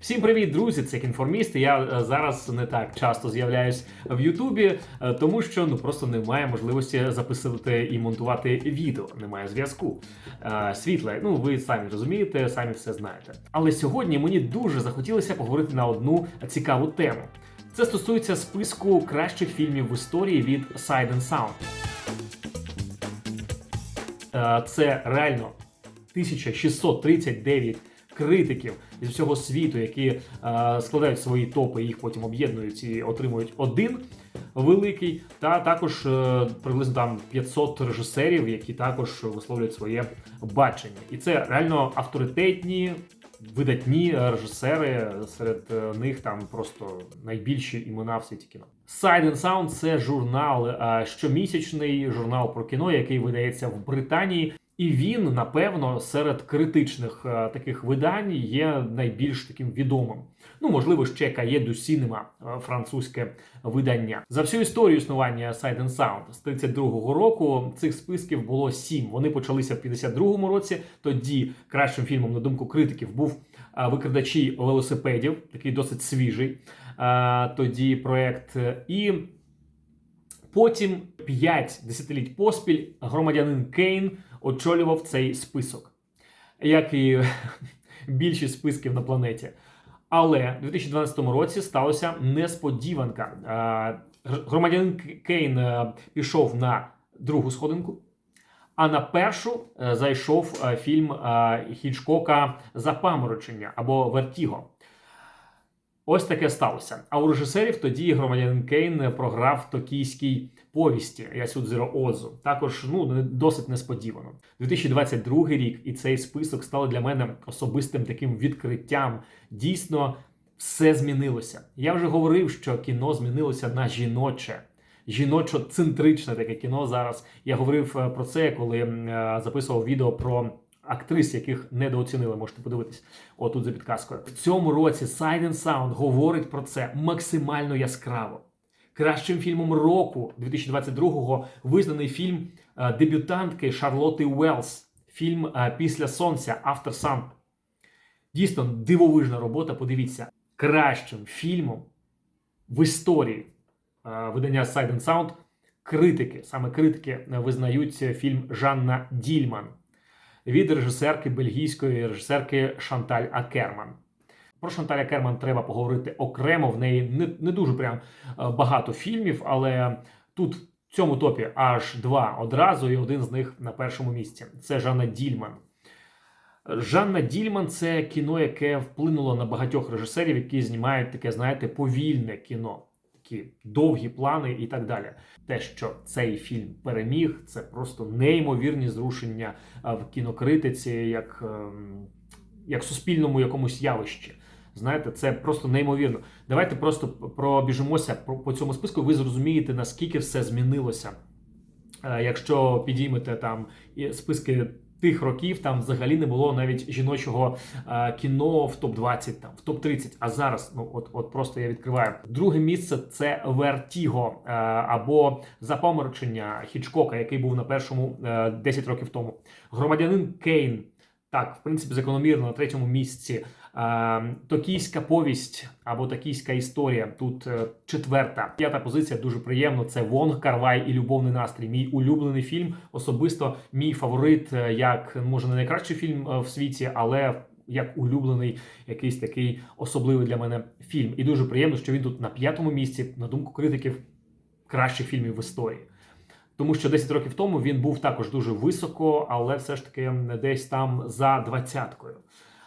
Всім привіт, друзі! Це інформіст. Я е, зараз не так часто з'являюсь в Ютубі, е, тому що ну просто немає можливості записувати і монтувати відео. Немає зв'язку. Е, Світле, ну ви самі розумієте, самі все знаєте. Але сьогодні мені дуже захотілося поговорити на одну цікаву тему. Це стосується списку кращих фільмів в історії від Sight and Sound. Це реально 1639 критиків зі всього світу, які е, складають свої топи, їх потім об'єднують і отримують один великий, та також е, приблизно там 500 режисерів, які також висловлюють своє бачення. І це реально авторитетні. Видатні режисери серед е, них там просто найбільші імена в світі кіно. Sight and Sound – це журнал, е, щомісячний журнал про кіно, який видається в Британії. І він, напевно, серед критичних е, таких видань є найбільш таким відомим. Ну, можливо, ще Кає du Cinema, е, французьке видання. За всю історію існування Sight and Sound з 32-го року цих списків було сім. Вони почалися в 52-му році. Тоді кращим фільмом, на думку критиків, був е, викрадачі велосипедів, такий досить свіжий. Тоді проект. І Потім 5 десятиліть поспіль громадянин Кейн очолював цей список, як і більшість списків на планеті. Але в 2012 році сталося несподіванка. Громадянин Кейн е, пішов на другу сходинку, а на першу е, зайшов е, фільм Хічкока Запаморочення або Вертіго. Ось таке сталося. А у режисерів тоді громадянин Кейн програв токійській повісті Ясюдзіро Озу. Також ну досить несподівано. 2022 рік і цей список стали для мене особистим таким відкриттям. Дійсно, все змінилося. Я вже говорив, що кіно змінилося на жіноче. Жіночо-центричне таке кіно зараз. Я говорив е, про це, коли е, записував відео про актрис, яких недооцінили. Можете подивитись отут за підказкою. В цьому році and Sound говорить про це максимально яскраво. Кращим фільмом року 2022-го визнаний фільм е, дебютантки Шарлотти Уелс. Фільм е, Після сонця After Sun. Дійсно дивовижна робота. Подивіться, кращим фільмом в історії е, видання Sight and Sound критики, саме критики визнають фільм Жанна Дільман від режисерки бельгійської режисерки Шанталь Акерман. Про Шанталь Акерман треба поговорити окремо. В неї не, не дуже прям е, багато фільмів, але тут в цьому топі аж два одразу, і один з них на першому місці. Це Жанна Дільман. Жанна Дільман це кіно, яке вплинуло на багатьох режисерів, які знімають таке, знаєте, повільне кіно, такі довгі плани і так далі. Те, що цей фільм переміг, це просто неймовірні зрушення в кінокритиці, як, ем, як суспільному якомусь явищі. Знаєте, це просто неймовірно. Давайте просто пробіжимося по, по цьому списку. Ви зрозумієте, наскільки все змінилося. Е, Якщо підіймете там списки тих років, там взагалі не було навіть жіночого е, кіно в топ 20 там в топ 30 А зараз, ну от, от просто я відкриваю. Друге місце це Вертіго е, або Запаморочення Хічкока, який був на першому е, 10 років тому. Громадянин Кейн. Так, в принципі, закономірно на третьому місці. Токійська повість або Токійська історія. Тут е, четверта. П'ята позиція дуже приємно. Це Вонг Карвай і Любовний настрій. Мій улюблений фільм. Особисто мій фаворит, е, як може не найкращий фільм е, в світі, але як улюблений якийсь такий особливий для мене фільм. І дуже приємно, що він тут на п'ятому місці, на думку критиків, кращих фільмів в історії. Тому що 10 років тому він був також дуже високо, але все ж таки десь там за двадцяткою.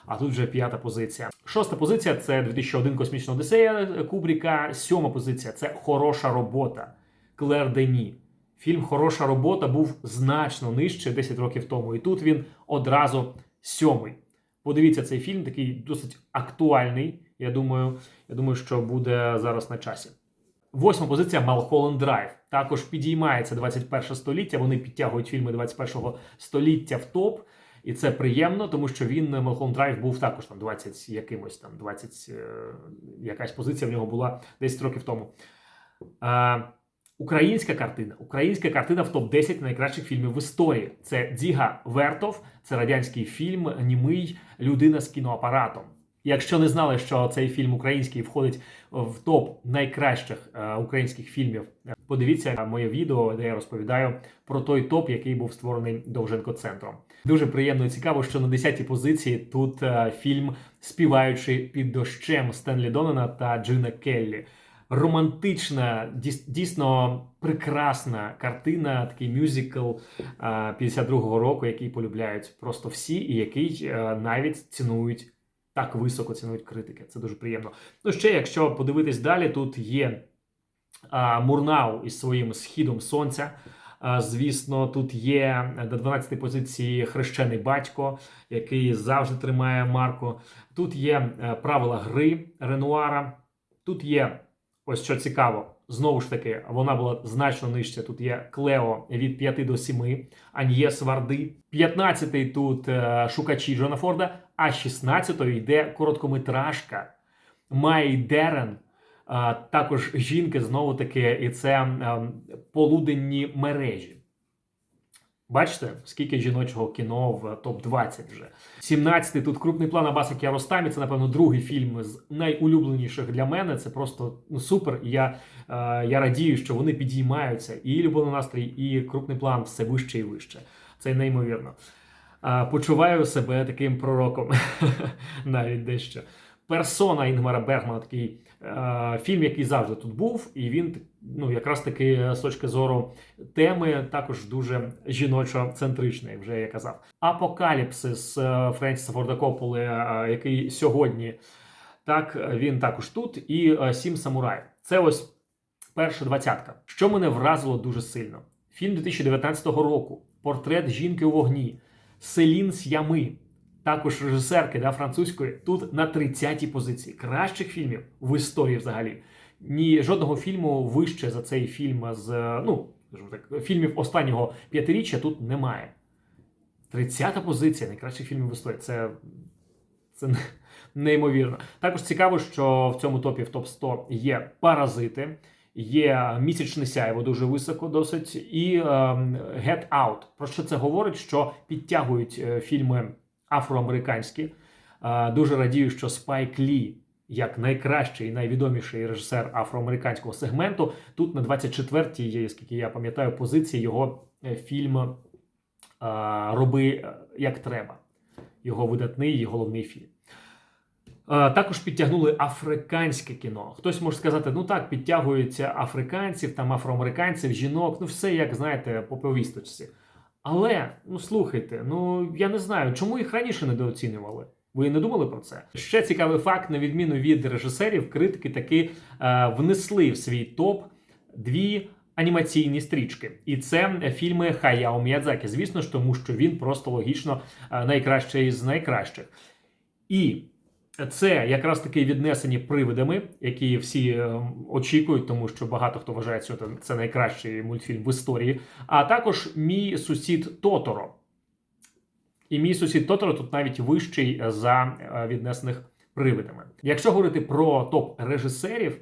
А тут вже п'ята позиція. Шоста позиція це 2001 Космічна Одіссея Кубріка. Сьома позиція це хороша робота Клер Дені. Фільм Хороша робота був значно нижче 10 років тому. І тут він одразу сьомий. Подивіться цей фільм, такий досить актуальний. Я думаю, я думаю, що буде зараз на часі. Восьма позиція Малхолланд Драйв. Також підіймається 21 століття. Вони підтягують фільми 21 століття в топ. І це приємно, тому що він Малхолланд Драйв був також там 20 якимось там 20, е, якась позиція в нього була 10 років тому. Е, Українська картина. Українська картина в топ-10 найкращих фільмів в історії. Це Дзіга Вертов, це радянський фільм Німий людина з кіноапаратом. Якщо не знали, що цей фільм український входить в топ найкращих е, українських фільмів, подивіться моє відео, де я розповідаю про той топ, який був створений Довженко центром. Дуже приємно і цікаво, що на 10-й позиції тут е, фільм Співаючи під дощем Стенлі Донена та Джина Келлі. Романтична, дійс- дійсно прекрасна картина, такий мюзикл е, 52-го року, який полюбляють просто всі, і який е, навіть цінують так високо цінують критики. Це дуже приємно. Ну ще, якщо подивитись далі, тут є Мурнау із своїм східом сонця. А, звісно, тут є до 12-ї позиції хрещений батько, який завжди тримає марку. Тут є е, правила гри Ренуара. Тут є ось що цікаво. Знову ж таки, вона була значно нижче. Тут є Клео від 5 до 7, Аньєс Варди. 15-й тут е, шукачі Джона Форда, а 16-ю йде короткометражка Май Дерен. Також жінки знову таки, і це е, полуденні мережі. Бачите, скільки жіночого кіно в топ-20 вже. 17-й тут крупний план Абаса Кіаростамі. Це, напевно, другий фільм з найулюбленіших для мене. Це просто ну, супер. Я, е, я радію, що вони підіймаються. І любовний настрій, і крупний план все вище і вище. Це неймовірно. Е, почуваю себе таким пророком, навіть дещо. Персона Інгмара Бергмана, такий е, фільм, який завжди тут був, і він ну, якраз таки з точки зору теми також дуже жіночо-центричний, вже я казав. Апокаліпсис е, Френсіса Форда Копполи, е, який сьогодні, так він також тут, і е, Сім самураїв. Це ось перша двадцятка. Що мене вразило дуже сильно. Фільм 2019 року. Портрет жінки у вогні. Селін Сями. Також режисерки да, французької тут на 30-й позиції. Кращих фільмів в історії взагалі. Ні жодного фільму вище за цей фільм з ну, так, фільмів останнього п'ятиріччя тут немає. 30-та позиція найкращих фільмів в історії. Це, це неймовірно. Також цікаво, що в цьому топі в топ 100 є паразити. Є місячне сяйво дуже високо, досить, і е, Get Out. Про що це говорить? Що підтягують е, фільми афроамериканські. Е, дуже радію, що Спайк Лі, як найкращий і найвідоміший режисер афроамериканського сегменту, тут на 24-й, скільки я пам'ятаю, позиції його е, фільм е, Роби як треба. Його видатний і головний фільм. Також підтягнули африканське кіно. Хтось може сказати, ну так, підтягуються африканців, там афроамериканців, жінок, ну все як знаєте, по повісточці. Але ну слухайте, ну я не знаю, чому їх раніше недооцінювали. Ви не думали про це? Ще цікавий факт: на відміну від режисерів, критики таки е, внесли в свій топ дві анімаційні стрічки, і це фільми Хаяо Міядзакі. Звісно ж, тому що він просто логічно е, найкращий з найкращих. І це якраз таки віднесені привидами, які всі е, очікують, тому що багато хто вважає, що це- найкращий мультфільм в історії. А також мій сусід Тоторо. І мій сусід Тоторо тут навіть вищий за е, віднесених привидами. Якщо говорити про топ режисерів,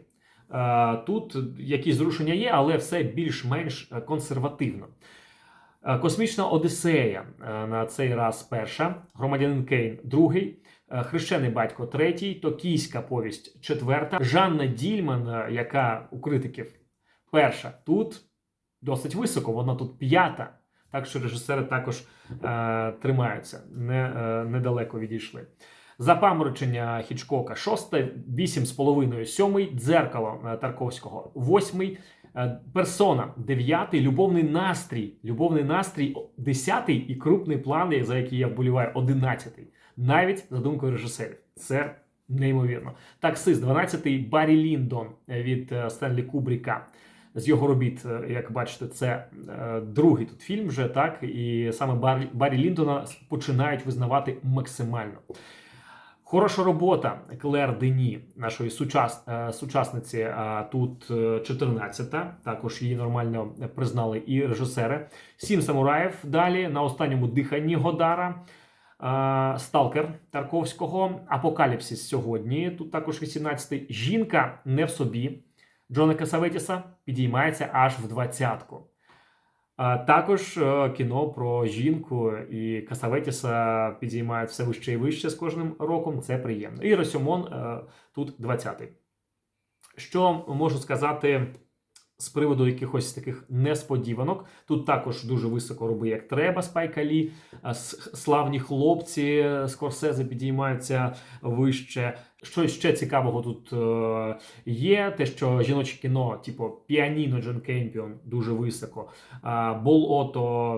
е, тут якісь зрушення є, але все більш-менш консервативно. Е, Космічна Одіссея е, на цей раз перша, Громадянин Кейн другий, е, Хрещений батько третій, Токійська повість четверта, Жанна Дільман, яка у критиків перша, тут досить високо, вона тут п'ята. Так що режисери також е, тримаються, не, е, недалеко відійшли. Запаморочення Хічкока шосте, вісім з половиною сьомий, дзеркало е, Тарковського восьмий, Е, Персона дев'ятий, любовний настрій. Любовний настрій десятий і крупний план, за який я вболіваю, одинадцятий. Навіть за думкою режисерів. Це неймовірно. Таксист 12-й Баррі Ліндон від е, Стенлі Кубріка. З його робіт, як бачите, це другий тут фільм вже так. І саме Баррі Ліндона починають визнавати максимально. Хороша робота Клер Дені, нашої сучас... Е, сучасниці. Е, тут е, 14-та. Також її нормально признали і режисери. Сім самураїв. Далі на останньому диханні Годара, Сталкер Тарковського, Апокаліпсис сьогодні. Тут також 18-й. Жінка не в собі. Джона Касаветіса підіймається аж в двадцятку також е, кіно про жінку і Касаветіса підіймають все вище і вище з кожним роком. Це приємно. І Росьомон е, тут 20-й. Що можу сказати з приводу якихось таких несподіванок? Тут також дуже високо роби, як треба, Спайка Лі. Славні хлопці Скорсезе підіймаються вище. Що ще цікавого тут е, є? Те, що жіноче кіно, типу Піаніно Джон Кемпіон, дуже високо. Бол Ото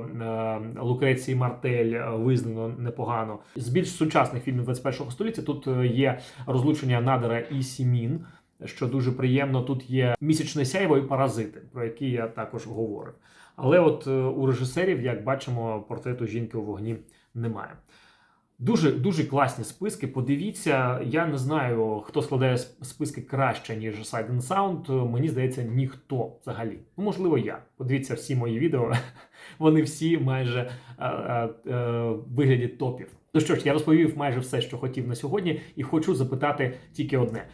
е, Лукреції Мартель е, визнано непогано. З більш сучасних фільмів 21 століття тут е, є розлучення Надера і Сімін. Що дуже приємно, тут є місячне сяйво і паразити, про які я також говорив. Але от е, у режисерів, як бачимо, портрету жінки у вогні немає. Дуже дуже класні списки. Подивіться, я не знаю, хто складає списки краще, ніж Sight and Sound. Мені здається, ніхто взагалі. Ну, можливо, я. Подивіться всі мої відео. Вони всі майже е, е, е, вигляді топів. Ну що ж, я розповів майже все, що хотів на сьогодні, і хочу запитати тільки одне: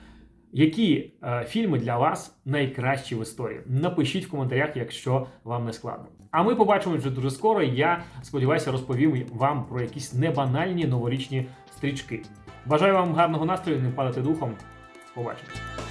які е, фільми для вас найкращі в історії? Напишіть в коментарях, якщо вам не складно. А ми побачимось вже дуже скоро. Я сподіваюся, розповім вам про якісь небанальні новорічні стрічки. Бажаю вам гарного настрою, не падати духом. Побачимось.